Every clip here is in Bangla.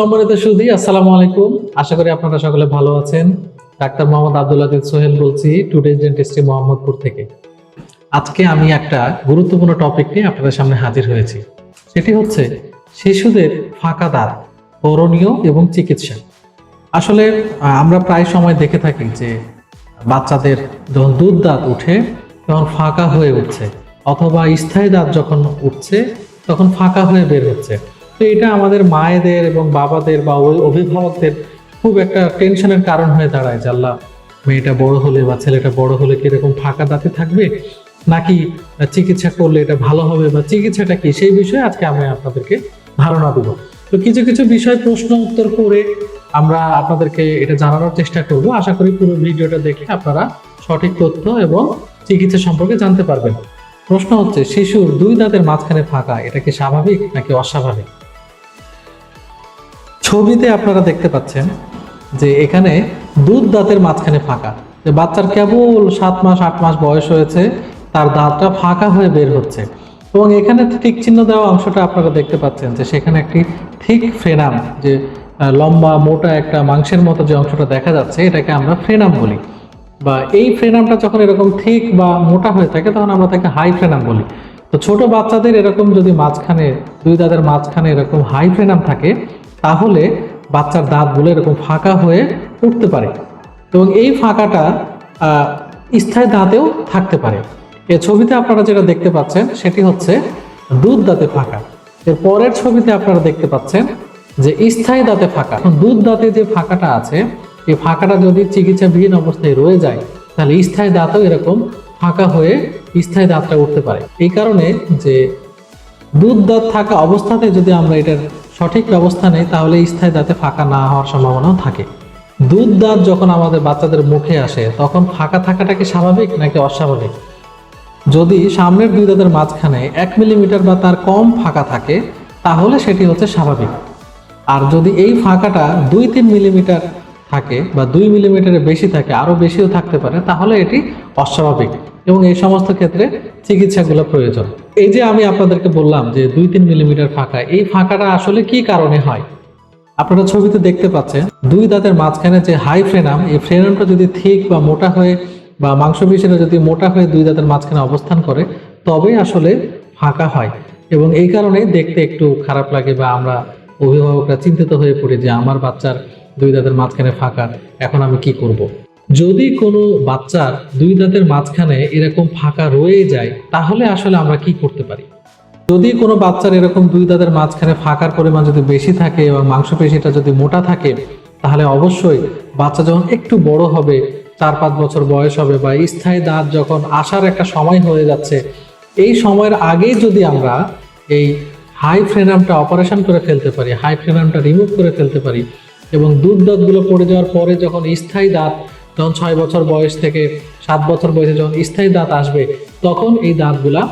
সম্মানিত সুধী, আসসালামু আলাইকুম। আশা করি আপনারা সকলে ভালো আছেন। ডাক্তার মোহাম্মদ আব্দুল সোহেল বলছি টুডেজ ডেন্টিস্ট্রি মোহাম্মদপুর থেকে। আজকে আমি একটা গুরুত্বপূর্ণ টপিক নিয়ে আপনাদের সামনে হাজির হয়েছি। সেটি হচ্ছে শিশুদের ফাঁকা দাঁত, করণীয় এবং চিকিৎসা। আসলে আমরা প্রায় সময় দেখে থাকি যে বাচ্চাদের যখন দুধ দাঁত উঠে, তখন ফাঁকা হয়ে উঠছে, অথবা স্থায়ী দাঁত যখন উঠছে, তখন ফাঁকা হয়ে বের হচ্ছে। তো এটা আমাদের মায়েদের এবং বাবাদের বা অভিভাবকদের খুব একটা টেনশনের কারণ হয়ে দাঁড়ায় আল্লাহ, মেয়েটা বড় হলে বা ছেলেটা বড় হলে কীরকম ফাঁকা দাঁতে থাকবে? নাকি চিকিৎসা করলে এটা ভালো হবে বা চিকিৎসাটা কি? সেই বিষয়ে আজকে আমি আপনাদেরকে ধারণা দেবো। তো কিছু কিছু বিষয় প্রশ্ন উত্তর করে আমরা আপনাদেরকে এটা জানানোর চেষ্টা করব। আশা করি পুরো ভিডিওটা দেখে আপনারা সঠিক তথ্য এবং চিকিৎসা সম্পর্কে জানতে পারবেন। প্রশ্ন হচ্ছে, শিশুর দুই দাঁতের মাঝখানে ফাঁকা, এটা কি স্বাভাবিক নাকি অস্বাভাবিক? ছবিতে আপনারা দেখতে পাচ্ছেন যে এখানে দুধ দাঁতের মাঝখানে ফাঁকা। যে বাচ্চার কেবল সাত মাস, আট মাস বয়স হয়েছে, তার দাঁতটা ফাঁকা হয়ে বের হচ্ছে। এবং এখানে ঠিক চিহ্ন দেওয়া অংশটা আপনারা দেখতে পাচ্ছেন যে সেখানে একটি ঠিক ফ্রেনাম, যে লম্বা, মোটা একটা মাংসের মতো যে অংশটা দেখা যাচ্ছে, এটাকে আমরা ফ্রেনাম বলি। বা এই ফ্রেনামটা যখন এরকম ঠিক বা মোটা হয়ে থাকে, তখন আমরা তাকে হাই ফ্রেনাম বলি। তো ছোট বাচ্চাদের এরকম যদি মাঝখানে, দুই দাঁতের মাঝখানে এরকম হাই ফ্রেনাম থাকে তাহলে বাচ্চার দাঁতগুলো এরকম ফাঁকা হয়ে উঠতে পারে এবং এই ফাঁকাটা স্থায়ী দাঁতেও থাকতে পারে। এ ছবিতে আপনারা যেটা দেখতে পাচ্ছেন সেটি হচ্ছে দুধ দাঁতে ফাঁকা। এর পরের ছবিতে আপনারা দেখতে পাচ্ছেন যে স্থায়ী দাঁতে ফাঁকা। দুধ দাঁতে যে ফাঁকাটা আছে, এই ফাঁকাটা যদি চিকিৎসাবিহীন অবস্থায় রয়ে যায়, তাহলে স্থায়ী দাঁতও এরকম ফাঁকা হয়ে স্থায়ী দাঁতটা উঠতে পারে। এই কারণে যে দুধ দাঁত থাকা অবস্থাতে যদি আমরা এটার সঠিক ব্যবস্থা নেই, তাহলে স্থায়ী দাঁতে ফাঁকা না হওয়ার সম্ভাবনাও থাকে। দুধ দাঁত যখন আমাদের বাচ্চাদের মুখে আসে, তখন ফাঁকা থাকাটা কি স্বাভাবিক নাকি অস্বাভাবিক? যদি সামনের দুই দাঁতের মাঝখানে এক মিলিমিটার বা তার কম ফাঁকা থাকে, তাহলে সেটি হচ্ছে স্বাভাবিক। আর যদি এই ফাঁকাটা দুই তিন মিলিমিটার থাকে বা দুই মিলিমিটারের বেশি থাকে, আরও বেশিও থাকতে পারে, তাহলে এটি অস্বাভাবিক। এবং এই সমস্ত ক্ষেত্রে চিকিৎসাগুলো প্রয়োজন। এই যে আমি আপনাদেরকে বললাম যে দুই তিন মিলিমিটার ফাঁকা, এই ফাঁকাটা আসলে কি কারণে হয়? আপনারা ছবিতে দেখতে পাচ্ছেন, দুই দাঁতের মাঝখানে যে হাই ফ্রেনাম, এই ফ্রেনামটা যদি থিক বা মোটা হয়ে বা মাংসপেশিটা যদি মোটা হয়ে দুই দাঁতের মাঝখানে অবস্থান করে, তবেই আসলে ফাঁকা হয়। এবং এই কারণে দেখতে একটু খারাপ লাগে বা আমরা অভিভাবকরা চিন্তিত হয়ে পড়ি যে আমার বাচ্চার দুই দাঁতের মাঝখানে ফাঁকা, এখন আমি কি করব। যদি কোনো বাচ্চার দুই দাঁতের মাঝখানে এরকম ফাঁকা রয়ে যায়, তাহলে আসলে আমরা কি করতে পারি? যদি কোনো বাচ্চার এরকম দুই দাঁতের মাঝখানে ফাঁকার পরিমাণ যদি বেশি থাকে এবং মাংসপেশিটা যদি মোটা থাকে, তাহলে অবশ্যই বাচ্চা যখন একটু বড় হবে, চার পাঁচ বছর বয়স হবে বা স্থায়ী দাঁত যখন আসার একটা সময় হয়ে যাচ্ছে, এই সময়ের আগেই যদি আমরা এই হাই ফ্রেনামটা অপারেশন করে ফেলতে পারি হাই ফ্রেনামটা রিমুভ করে ফেলতে পারি এবং দুধ দাঁতগুলো পড়ে যাওয়ার পরে যখন স্থায়ী দাঁত যখন ছয় বছর বয়স থেকে সাত বছর বয়সে যখন স্থায়ী দাঁত আসবে, তখন এই দাঁতগুলা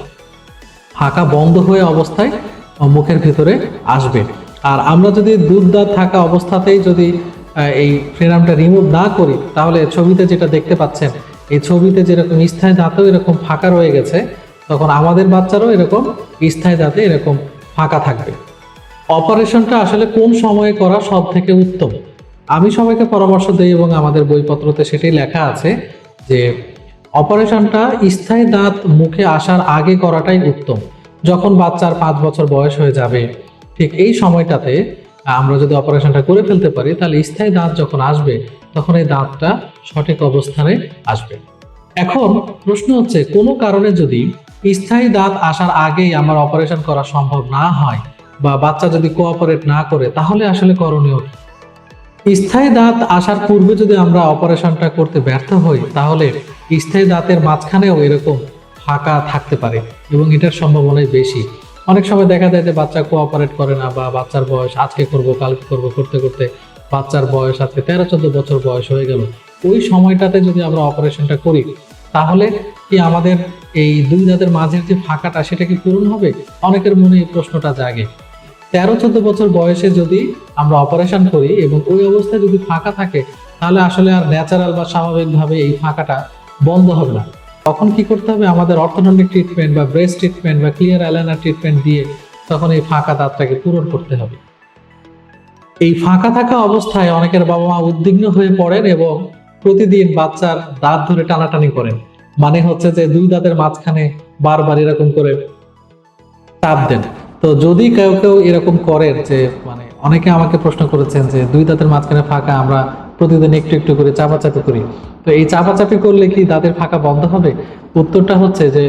ফাঁকা বন্ধ হয়ে অবস্থায় মুখের ভিতরে আসবে। আর আমরা যদি দুধ দাঁত থাকা অবস্থাতেই যদি এই ফ্রেনামটা রিমুভ না করি, তাহলে ছবিতে যেটা দেখতে পাচ্ছেন, এই ছবিতে যেরকম স্থায়ী দাঁতও এরকম ফাঁকা রয়ে গেছে, তখন আমাদের বাচ্চারও এরকম স্থায়ী দাঁতে এরকম ফাঁকা থাকবে। অপারেশনটা আসলে কোন সময়ে করা সব থেকে উত্তম? আমি সবাইকে পরামর্শ দিই এবং আমাদের বইপত্রতে সেটাই লেখা আছে যে, অপারেশনটা স্থায়ী দাঁত মুখে আসার আগে করাটাই উত্তম। যখন বাচ্চার পাঁচ বছর বয়স হয়ে যাবে, ঠিক এই সময়টাতে আমরা যদি অপারেশনটা করে ফেলতে পারি, তাহলে স্থায়ী দাঁত যখন আসবে, তখন এই দাঁতটা সঠিক অবস্থানে আসবে। এখন প্রশ্ন হচ্ছে, কোনো কারণে যদি স্থায়ী দাঁত আসার আগেই আমার অপারেশন করা সম্ভব না হয় বা বাচ্চা যদি কোঅপারেট না করে, তাহলে আসলে করণীয় কি? স্থায়ী দাঁত আসার পূর্বে যদি আমরা অপারেশনটা করতে ব্যর্থ হই, তাহলে স্থায়ী দাঁতের মাঝখানেও এরকম ফাঁকা থাকতে পারে এবং এটার সম্ভাবনাই বেশি। অনেক সময় দেখা যায় যে বাচ্চা কোঅপারেট করে না বা বাচ্চার বয়স আজকে করব, কালকে করব, করতে করতে বাচ্চার বয়স আজকে তেরো, চোদ্দ বছর বয়স হয়ে গেল। ওই সময়টাতে যদি আমরা অপারেশনটা করি, তাহলে কি আমাদের এই দুই দাঁতের মাঝের যে ফাঁকাটা, সেটা কি পূরণ হবে? অনেকের মনে এই প্রশ্নটা জাগে। তেরো চোদ্দ বছর বয়সে যদি আমরা অপারেশন করি এবং ওই অবস্থায় যদি ফাঁকা থাকে, তাহলে আসলে আর ন্যাচারাল বা স্বাভাবিকভাবে এই ফাঁকাটা বন্ধ হবে না। তখন কি করতে হবে? আমাদের অর্থোডন্টিক ট্রিটমেন্ট বা ব্রেস্ট ট্রিটমেন্ট বা ক্লিয়ার অ্যালানা ট্রিটমেন্ট দিয়ে তখন এই ফাঁকা দাঁতটাকে পূরণ করতে হবে। এই ফাঁকা থাকা অবস্থায় অনেকের বাবা মা উদ্বিগ্ন হয়ে পড়েন এবং প্রতিদিন বাচ্চার দাঁত ধরে টানাটানি করেন। মানে হচ্ছে যে দুই দাঁতের মাঝখানে বারবার এরকম করে চাপ দেন। তো যদি কেউ কেউ এরকম করেন যে মানে অনেকে আমাকে প্রশ্ন করেছেন যে, দুই দাঁতের মাঝখানে ফাঁকা আমরা প্রতিদিন একটু একটু করে চাপাচাপি করি। তো এই চাপাচাপি করলে কি দাঁতের ফাঁকা বন্ধ হবে? উত্তরটা হচ্ছে যে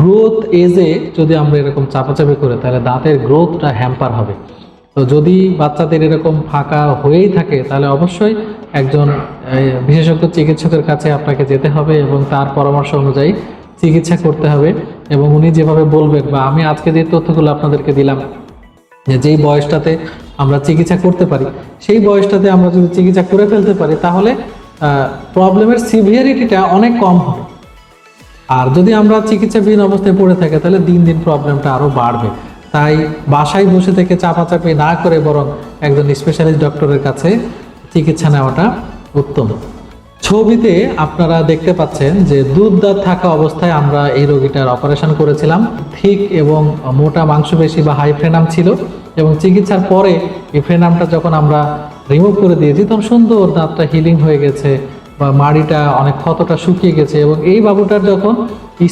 গ্রোথ এজে যদি আমরা এরকম চাপাচাপি করি, তাহলে দাঁতের গ্রোথটা হ্যাম্পার হবে। তো যদি বাচ্চাদের এরকম ফাঁকা হয়েই থাকে, তাহলে অবশ্যই একজন বিশেষজ্ঞ চিকিৎসকের কাছে আপনাকে যেতে হবে এবং তার পরামর্শ অনুযায়ী চিকিৎসা করতে হবে এবং উনি যেভাবে বলবেন বা আমি আজকে যে তথ্যগুলো আপনাদেরকে দিলাম, যে যেই বয়সটাতে আমরা চিকিৎসা করতে পারি, সেই বয়সটাতে আমরা যদি চিকিৎসা করে ফেলতে পারি, তাহলে প্রবলেমের সিভিয়ারিটিটা অনেক কম হবে। আর যদি আমরা চিকিৎসাবিহীন অবস্থায় পড়ে থাকি, তাহলে দিন দিন প্রবলেমটা আরও বাড়বে। তাই বাসায় বসে থেকে চাপাচাপি না করে বরং একজন স্পেশালিস্ট ডক্টরের কাছে চিকিৎসা নেওয়াটা উত্তম। ছবিতে আপনারা দেখতে পাচ্ছেন যে দুধ দাঁত থাকা অবস্থায় আমরা এই রোগীটার অপারেশন করেছিলাম। ঠিক এবং মোটা মাংসপেশি বা হাই ফ্রেনাম ছিল এবং চিকিৎসার পরে এই ফ্রেনামটা যখন আমরা রিমুভ করে দিয়েছি, তখন সুন্দর দাঁতটা হিলিং হয়ে গেছে বা মাড়িটা অনেক ক্ষতটা শুকিয়ে গেছে এবং এই বাবুটার যখন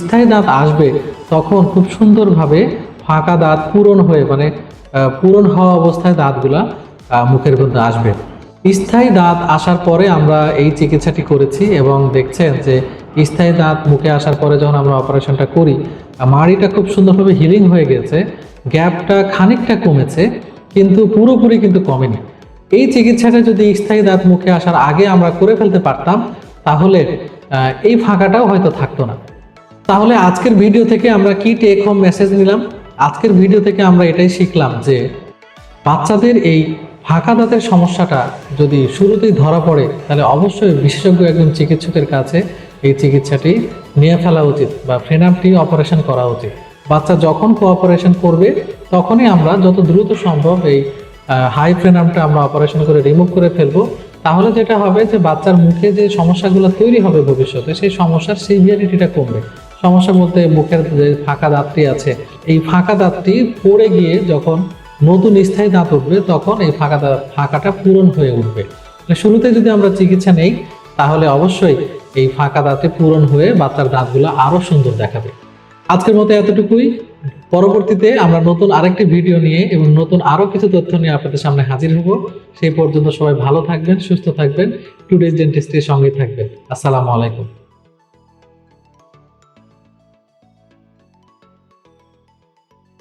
স্থায়ী দাঁত আসবে, তখন খুব সুন্দরভাবে ফাঁকা দাঁত পূরণ হয়ে মানে পূরণ হওয়া অবস্থায় দাঁতগুলা মুখের মধ্যে আসবে। স্থায়ী দাঁত আসার পরে আমরা এই চিকিৎসাটি করেছি এবং দেখছেন যে স্থায়ী দাঁত মুখে আসার পরে যখন আমরা অপারেশনটা করি, মাড়িটা খুব সুন্দরভাবে হিলিং হয়ে গেছে, গ্যাপটা খানিকটা কমেছে, কিন্তু পুরোপুরি কিন্তু কমেনি। এই চিকিৎসাটা যদি স্থায়ী দাঁত মুখে আসার আগে আমরা করে ফেলতে পারতাম, তাহলে এই ফাঁকাটাও হয়তো থাকতো না। তাহলে আজকের ভিডিও থেকে আমরা কি টেক হোম মেসেজ নিলাম? আজকের ভিডিও থেকে আমরা এটাই শিখলাম যে বাচ্চাদের এই ফাঁকা দাঁতের সমস্যাটা যদি শুরুতেই ধরা পড়ে, তাহলে অবশ্যই বিশেষজ্ঞ একজন চিকিৎসকের কাছে এই চিকিৎসাটি নিয়ে ফেলা উচিত বা ফ্রেনামটি অপারেশন করা উচিত। বাচ্চা যখন কোঅপারেশন করবে, তখনই আমরা যত দ্রুত সম্ভব এই হাই ফ্রেনামটা আমরা অপারেশন করে রিমুভ করে ফেলব। তাহলে যেটা হবে যে বাচ্চার মুখে যে সমস্যাগুলো তৈরি হবে ভবিষ্যতে, সেই সমস্যার সিভিয়ারিটিটা কমবে। সমস্যা বলতে মুখের যে ফাঁকা দাঁতটি আছে, এই ফাঁকা দাঁতটি পড়ে গিয়ে যখন নতুন স্থায়ী দাঁত উঠবে, তখন এই ফাঁকা ফাঁকাটা পূরণ হয়ে উঠবে। শুরুতে যদি আমরা চিকিৎসা নেই, তাহলে অবশ্যই এই ফাঁকা দাঁতে পূরণ হয়ে বাচ্চার দাঁতগুলো আরও সুন্দর দেখাবে। আজকের মতো এতটুকুই। পরবর্তীতে আমরা নতুন আরেকটি ভিডিও নিয়ে এবং নতুন আরও কিছু তথ্য নিয়ে আপনাদের সামনে হাজির হব। সেই পর্যন্ত সবাই ভালো থাকবেন, সুস্থ থাকবেন। টুডেজ ডেন্টিস্টের সঙ্গে থাকবেন। আসসালামু আলাইকুম।